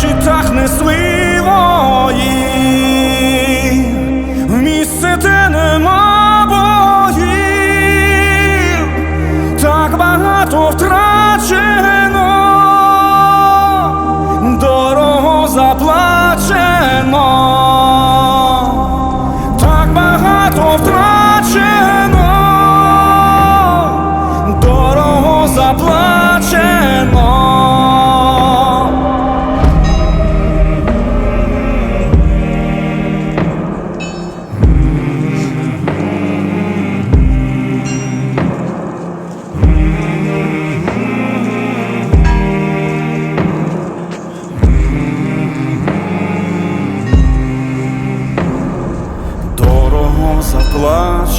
щитах несли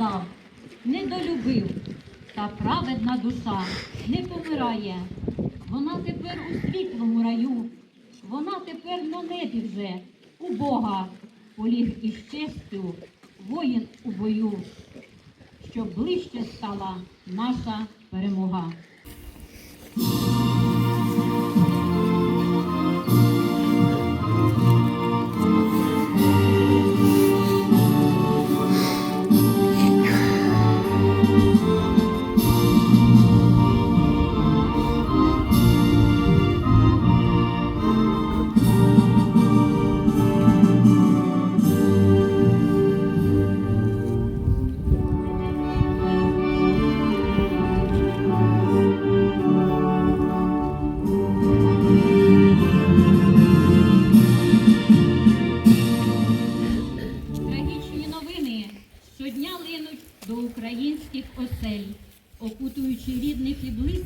Доказав, не долюбив, та праведна душа не помирає. Вона тепер у світлому раю, вона тепер на небі вже, у Бога, поліг із честю, воїн у бою, щоб ближче стала наша перемога.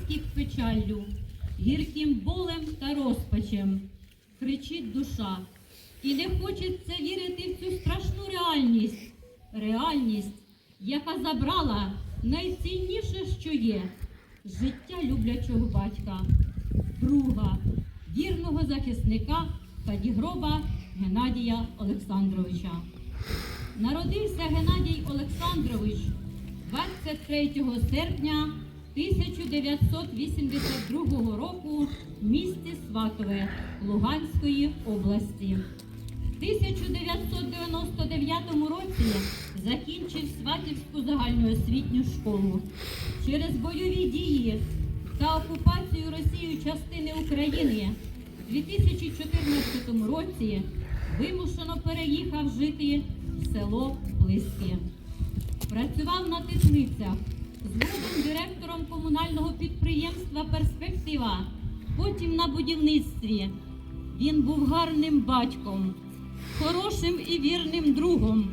І печаллю, гірким болем та розпачем. Кричить душа, І не хочеться вірити в цю страшну реальність. Реальність, яка забрала найцінніше, що є життя люблячого батька, друга, вірного захисника та дігроба Геннадія Олександровича. Народився Геннадій Олександрович 23 серпня 1982 року в місті Сватове Луганської області. В 1999 році закінчив Сватівську загальноосвітню школу. Через бойові дії та окупацію Росією частини України у 2014 році вимушено переїхав жити в село Близьке. Працював на теплицях, згодом директором комунального підприємства Перспектива, потім на будівництві. Він був гарним батьком, хорошим і вірним другом,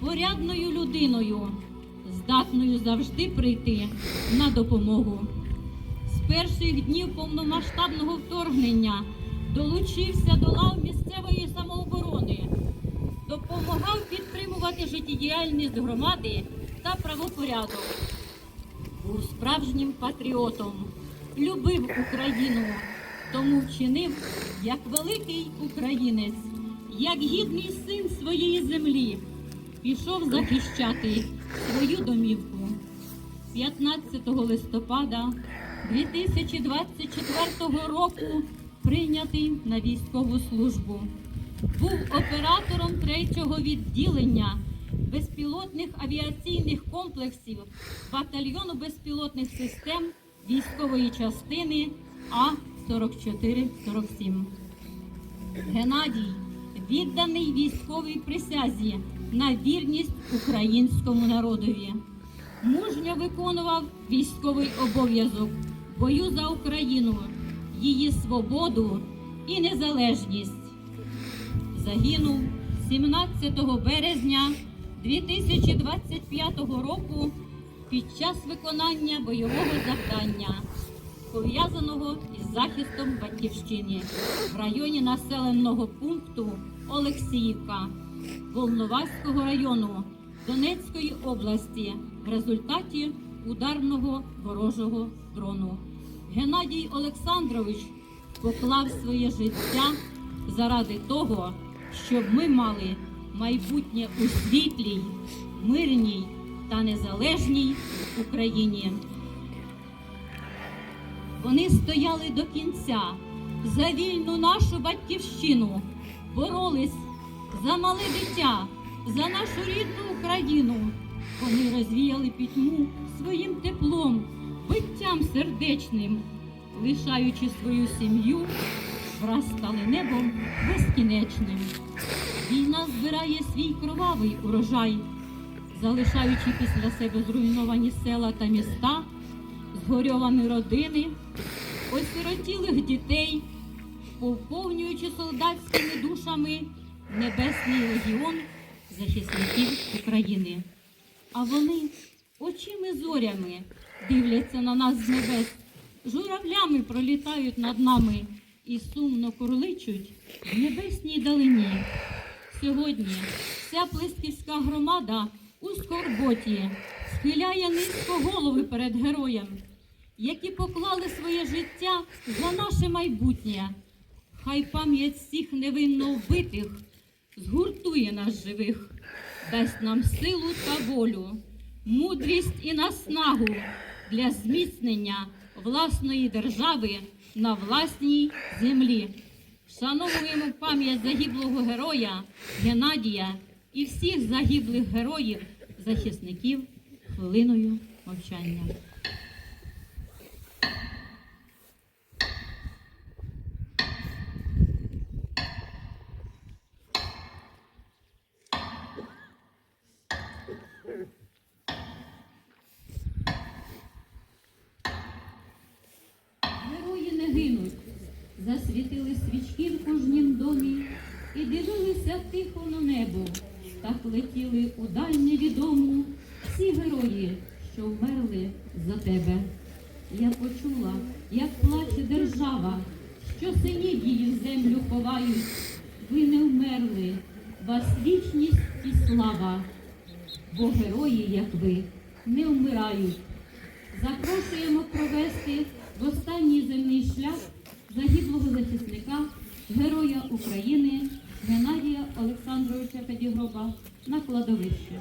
порядною людиною, здатною завжди прийти на допомогу. З перших днів повномасштабного вторгнення долучився до лав місцевої самооборони, допомагав підтримувати життєдіяльність громади та правопорядок. Був справжнім патріотом, любив Україну, тому вчинив як великий українець, як гідний син своєї землі, пішов захищати свою домівку. 15 листопада 2024 року прийнятий на військову службу. Був оператором третього відділення безпілотних авіаційних комплексів батальйону безпілотних систем військової частини А-4447. Геннадій відданий військовій присязі на вірність українському народові. Мужньо виконував військовий обов'язок бою за Україну, її свободу і незалежність. Загинув 17 березня 2025 року під час виконання бойового завдання, пов'язаного із захистом батьківщини в районі населеного пункту Олексіївка Волноваського району Донецької області в результаті ударного ворожого дрону. Геннадій Олександрович поклав своє життя заради того, щоб ми мали майбутнє у світлій, мирній та незалежній Україні. Вони стояли до кінця за вільну нашу батьківщину, боролись за мале дитя, за нашу рідну Україну. Вони розвіяли пітьму своїм теплом, биттям сердечним, лишаючи свою сім'ю, враз стали небом безкінечним. Війна збирає свій кровавий урожай, залишаючи після себе зруйновані села та міста, згорьовані родини, осиротілих дітей, поповнюючи солдатськими душами Небесний легіон захисників України. А вони очима зорями дивляться на нас з небес, журавлями пролітають над нами і сумно курличуть в небесній далині. Сьогодні вся Плесківська громада у скорботі схиляє низько голови перед героям, які поклали своє життя за наше майбутнє. Хай пам'ять всіх невинно вбитих згуртує нас живих, дасть нам силу та волю, мудрість і наснагу для зміцнення власної держави на власній землі. Вшановуємо пам'ять загиблого героя Геннадія і всіх загиблих героїв, захисників хвилиною мовчання. Герої не гинуть, засвітили свічки в кожнім домі і дивилися тихо на небо, так летіли у даль невідому всі герої, що вмерли за тебе. Я почула, як плаче держава, що синів її землю ховають, ви не вмерли, вас вічність і слава, бо герої, як ви, не вмирають. Запрошуємо провести в останній земний шлях загиблого захисника, героя України Геннадія Олександровича Кадігроба на кладовище.